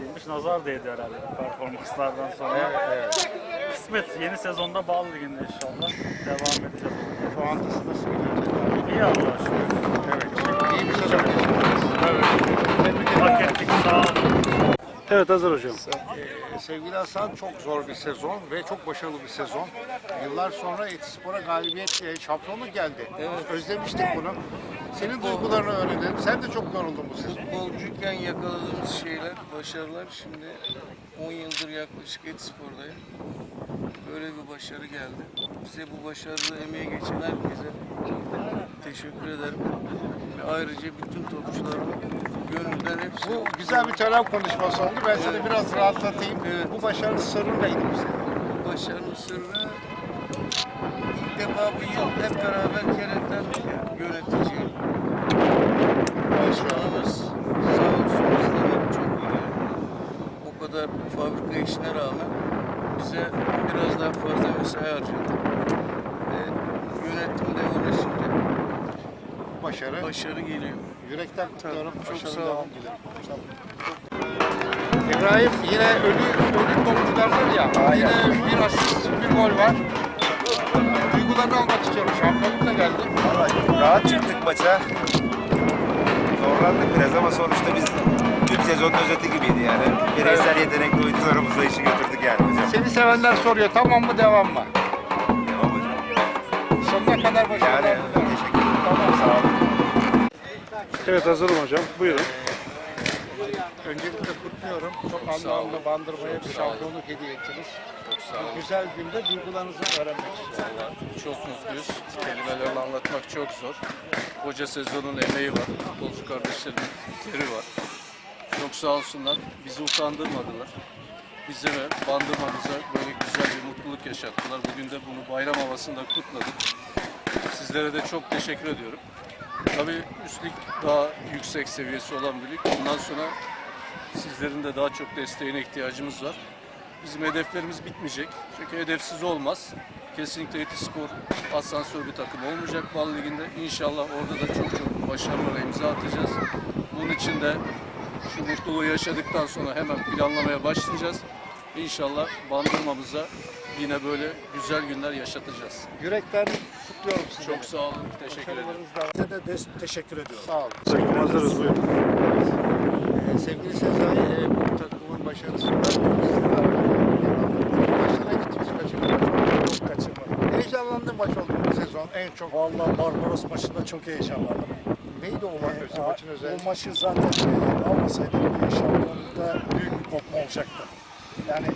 yapmış. Nazar değdi herhalde performanslardan sonra. Evet. Kısmet yeni sezonda Bal Ligi'nde inşallah devam edeceğiz. Şu an nasıl gidiyor? İyi Allah'a şükür. Evet. İyi bir sezon. Evet. Tebrik ederim. Hak ettik sağ olun. Evet hazır hocam. Ee, sevgili Hasan çok zor bir sezon ve çok başarılı bir sezon. Yıllar sonra Etispor'a galibiyet, e, şampiyonluk geldi. Özlemiştik bunu. Senin duygularını öğrenelim. Sen de çok yoruldun bu sezon. Futbolcuyken yakaladığımız şeyler, başarılar şimdi 10 yıldır yaklaşık Etispor'dayım. Başarı geldi. Bize bu başarıda emeği geçen herkese teşekkür ederim. Ve ayrıca bütün topçularıma gönülden hepsi Bu güzel bir tören konuşması oldu. Ben seni biraz rahatlatayım. Evet. Bu başarının sırrı neydi bu senin? başarının sırrı ilk defa bu yıl hep beraber yani. Yönetici, başkanımız sağ olsun bizden çok iyi. O kadar fabrika işine rağmen bize mesai harcadı. Ve yönetimde uğraşınca Bu başarı. başarı geliyor. Yürekten kutluyorum. Çok sağ ol. devam dilerim. İbrahim yine ölü ölü topçu derler ya. Yine bir asist, bir gol var. Duygularını almak istiyorum. Şampiyonluk da geldi. Vallahi rahat çıktık maça. Zorlandık biraz ama sonuçta biz tüm sezonun özeti gibiydi yani. Bireysel yetenekli oyuncularımızla işi sevenler soruyor tamam mı devam mı? Devam hocam. Sonuna kadar başarılar Yani teşekkür ederim. Tamam sağ olun. Evet hazırım hocam. Buyurun. Öncelikle kutluyorum. Çok anlamlı bandırmaya bir şampiyonluk hediye ettiniz. Bu güzel günde duygularınızı öğrenmek istiyorum. Çok mutluyuz. Kelimelerle anlatmak çok zor. Koca sezonun emeği var. Futbolcu kardeşlerimin teri var. Çok sağ olsunlar. Bizi utandırmadılar. Bize ve bandırmamıza böyle güzel bir mutluluk yaşattılar. Bugün de bunu bayram havasında kutladık. Sizlere de çok teşekkür ediyorum. Tabii üstlük daha yüksek seviyesi olan bir lig. Bundan sonra sizlerin de daha çok desteğine ihtiyacımız var. Bizim hedeflerimiz bitmeyecek. Çünkü hedefsiz olmaz. Kesinlikle Etispor asansör bir takım olmayacak Bal Ligi'nde. İnşallah orada da çok çok başarılara imza atacağız. Bunun için de şu mutluluğu yaşadıktan sonra hemen planlamaya başlayacağız. İnşallah bandırmamıza yine böyle güzel günler yaşatacağız. Yürekten kutluyorum sizi. Çok sağ olun. Teşekkür ederim. Size de des- teşekkür ediyorum. Sağ olun. Hocam hazırız buyurun. Ee, sevgili Sezai, e, bu takımın başarısında maçlara gittiniz kaçırdınız. Çok kaçırmadım. Heyecanlandın maç oldu bu sezon en çok. Vallahi Barbaros maçında çok heyecanlandım. Neydi o maç, Ee, maçın özelliği? O maçı zaten e, almasaydık bu şampiyonlukta büyük bir kopma olacaktı. Yani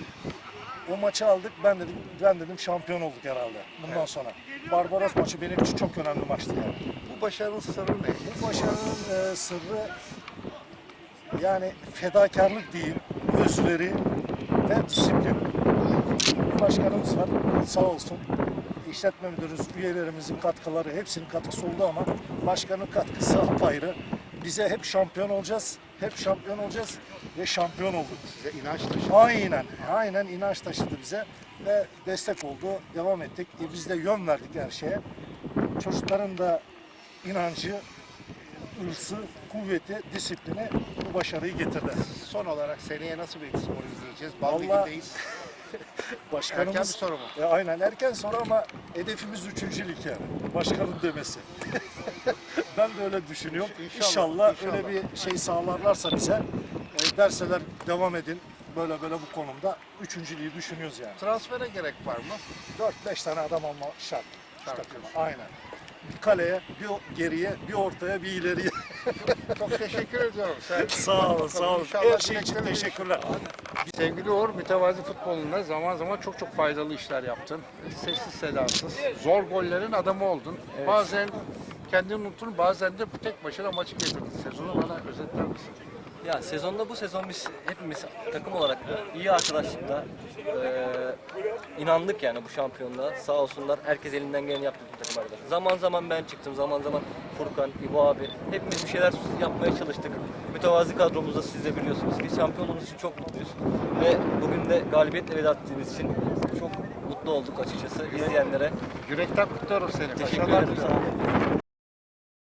o maçı aldık ben dedim ben dedim şampiyon olduk herhalde bundan sonra. Barbaros maçı benim için çok önemli maçtı yani. Bu başarının sırrı neydi? Bu başarının e, sırrı yani fedakarlık değil, özveri ve disiplin. Başkanımız var sağ olsun. İşletme müdürümüz, üyelerimizin katkıları hepsinin katkısı oldu ama başkanın katkısı apayrı. Bize hep şampiyon olacağız, hep şampiyon olacağız ve şampiyon olduk. Size inanç taşı. Aynen, aynen inanç taşıdı bize ve destek oldu, devam ettik. E, biz de yön verdik her şeye. Çocukların da inancı, hırsı, kuvveti, disiplini bu başarıyı getirdi. Son olarak seneye nasıl bir spor izleyeceğiz? Bal Vallahi-. Başkanımız, Erken bir soru mu? E, aynen erken soru ama hedefimiz üçüncülük yani. Başkanın demesi. ben de öyle düşünüyorum. İnşallah, İnşallah, inşallah. öyle bir şey sağlarlarsa bize e, derseler devam edin böyle böyle bu konumda üçüncülüğü düşünüyoruz yani. Transfere gerek var mı? 4-5 tane adam alma şart. Şart takıma. Aynen. Bir kaleye, bir geriye, bir ortaya, bir ileriye. Çok teşekkür ediyorum. Sen sağ olun, sağ olun. Her şey için teşekkürler. Sevgili Uğur, mütevazi futbolunda zaman zaman çok çok faydalı işler yaptın. Sessiz sedasız. Zor gollerin adamı oldun. Bazen kendini unuttun, bazen de tek başına maçı getirdin. Sezonu bana özetler misin? Ya sezonda bu sezon biz hepimiz takım olarak iyi arkadaşlıkla eee, inandık yani bu şampiyonluğa. Sağ olsunlar herkes elinden geleni yaptı bu takım arkadaşlar. Zaman zaman ben çıktım, zaman zaman Furkan, İbo abi. Hepimiz bir şeyler yapmaya çalıştık. Mütevazi kadromuzda siz de biliyorsunuz ki şampiyonluğumuz için çok mutluyuz. Ve bugün de galibiyetle veda ettiğimiz için çok mutlu olduk açıkçası izleyenlere. Yürekten kutluyorum seni. Teşekkür ederim.